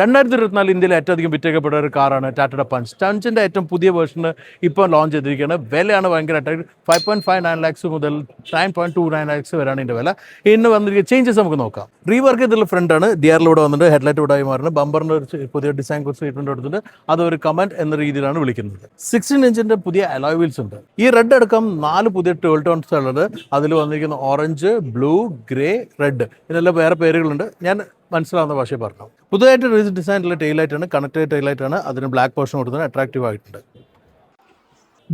രണ്ടായിരത്തി ഇരുപത്തിനാല് ഇന്ത്യയിൽ ഏറ്റവും അധികം വിറ്റേക്കപ്പെട്ട ഒരു കാറാണ് ടാറ്റയുടെ പഞ്ച്. ടഞ്ചിന്റെ ഏറ്റവും പുതിയ വേർഷൻ ഇപ്പോൾ ലോഞ്ച് ചെയ്തിരിക്കുകയാണ്. വിലയാണ് ഭയങ്കരമായിട്ട് five point five nine lakhs മുതൽ nine point two nine lakhs വരെയാണ് ഇതിന്റെ വില. ഇന്ന് വന്നിരിക്കുന്ന ചേഞ്ചസ് നമുക്ക് നോക്കാം. റീവർക്ക് ചെയ്തിട്ടുള്ള ഫ്രണ്ടാണ് ഡിയറിലൂടെ വന്നിട്ട് ഹെഡ്ലൈറ്റ് ഇവിടെ മാറുന്നത് ബമ്പറിന്റെ ഒരു പുതിയ ഡിസൈൻ കുറച്ച് ചെയ്തിട്ടുണ്ട് കൊടുത്തിട്ട് അതൊരു കമന്റ് എന്ന രീതിയിലാണ് വിളിക്കുന്നത്. സിക്സ്റ്റീൻ ഇഞ്ചിന്റെ പുതിയ അലോയ് വീൽസ് ഉണ്ട്. ഈ റെഡ് അടക്കം നാല് പുതിയ ട്വൽ ടോൺസ് ഉള്ളത്. അതിൽ വന്നിരിക്കുന്ന ഓറഞ്ച് ബ്ലൂ ഗ്രേ റെഡ് ഇതിനെല്ലാം വേറെ പേരുകളുണ്ട്. ഞാൻ മനസ്സിലാവുന്ന ഭാഷയിൽ പറഞ്ഞു. പുതുതായിട്ട് റീസ് ഡിസൈനിലുള്ള ടൈലൈറ്റാണ് കണക്റ്റഡ് ടൈലൈറ്റാണ് അതിന് ബ്ലാക്ക് പോർഷൻ കൊടുത്തത് അട്രാക്റ്റീവ് ആയിട്ടുണ്ട്.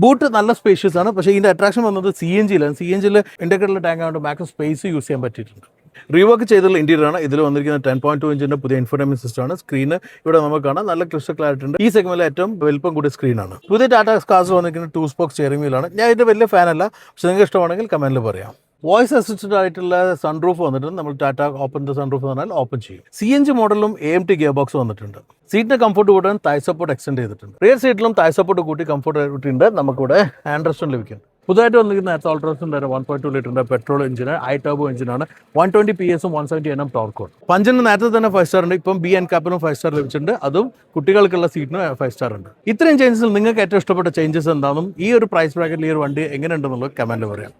ബൂട്ട് നല്ല സ്പേഷ്യസ് ആണ് പക്ഷേ ഇതിന്റെ അട്രാക്ഷൻ വന്നത് സി എൻ ജിയിലാണ് സി എൻ ജിയിൽ ഇൻഡക്കേറ്ററിലെ ടാങ്ക് ആയതുകൊണ്ട് മാക്സിമം സ്പേസ് യൂസ് ചെയ്യാൻ പറ്റിയിട്ടുണ്ട്. റീവർക്ക് ചെയ്തുള്ള ഇന്റീരിയർ ആണ്. ഇതിൽ വന്നിരിക്കുന്ന ടെൻ പോയിന്റ് ടു ഇഞ്ചിന്റെ പുതിയ ഇൻഫോർമേഷൻ സിസ്റ്റം ആണ്. സ്ക്രീന് ഇവിടെ നമുക്ക് കാണാം. നല്ല ക്രിസ്റ്റൽ ക്ലാരിറ്റി ഉണ്ട്. ഈ സെഗ്മെന്റിൽ ഏറ്റവും വലിപ്പം കൂടിയ സ്ക്രീനാണ് പുതിയ ടാറ്റ കാസ് വന്നിരിക്കുന്ന ടൂ സ്പോക്സ് ചെയറിംഗ് വീലാണ് ഞാൻ ഇതിന്റെ വലിയ ഫാനല്ല പക്ഷെ നിങ്ങൾക്ക് ഇഷ്ടമാണെങ്കിൽ കമന്റിൽ പറയാം. വോയിസ് അസിസ്റ്റഡ് ആയിട്ടുള്ള സൺറൂഫ് വന്നിട്ടുണ്ട്. നമ്മൾ ടാറ്റ ഓപ്പൺ സൺ എന്ന് പറഞ്ഞാൽ ഓപ്പൺ ചെയ്യും. സി എൻ ജി മോഡലും A M T gear box വന്നിട്ടുണ്ട്. സീറ്റിന് കംഫർട്ട് കൂട്ടാൻ തായ് സപ്പോർട്ട് എക്സ്റ്റെൻഡ് ചെയ്തിട്ടുണ്ട്. റിയർ സീറ്റിലും തായ് സപ്പോർട്ട് കൂട്ടി കംഫർട്ട് കൂട്ടിയിട്ടുണ്ട് നമുക്കിവിടെ ഹാൻഡ് റെസ്റ്റ് ലഭിക്കും. പുതുതായിട്ട് വന്നിരിക്കുന്ന നേരത്തെ ഓൾട്രോസിന്റെ വൺ പോയിന്റ് ടു ലിറ്ററിന്റെ പെട്രോൾ എഞ്ചിന് ഐ ടർബോ എഞ്ചിനാണ് വൺ ട്വന്റി പി എസും വൺ സെവന്റി എൻ എം ടോർക്കോൺ പഞ്ചിന് നേരത്തെ തന്നെ ഫൈവ് സ്റ്റാർ ഉണ്ട്. ഇപ്പം ബി എൻ കാപ്പിനും ഫൈവ് സ്റ്റാർ ലഭിച്ചിട്ടുണ്ട്. അതും കുട്ടികൾക്കുള്ള സീറ്റിന് ഫൈവ് സ്റ്റാർ ഉണ്ട്. ഇത്രയും ചേഞ്ചസിൽ നിങ്ങൾക്ക് ഏറ്റവും ഇഷ്ടപ്പെട്ട ചേഞ്ചസ് എന്താണെന്നും ഈ ഒരു പ്രൈസ് ബ്രാക്കറ്റിൽ ഈ ഒരു വണ്ടി എങ്ങനെ കമാൻഡ് പറയാം.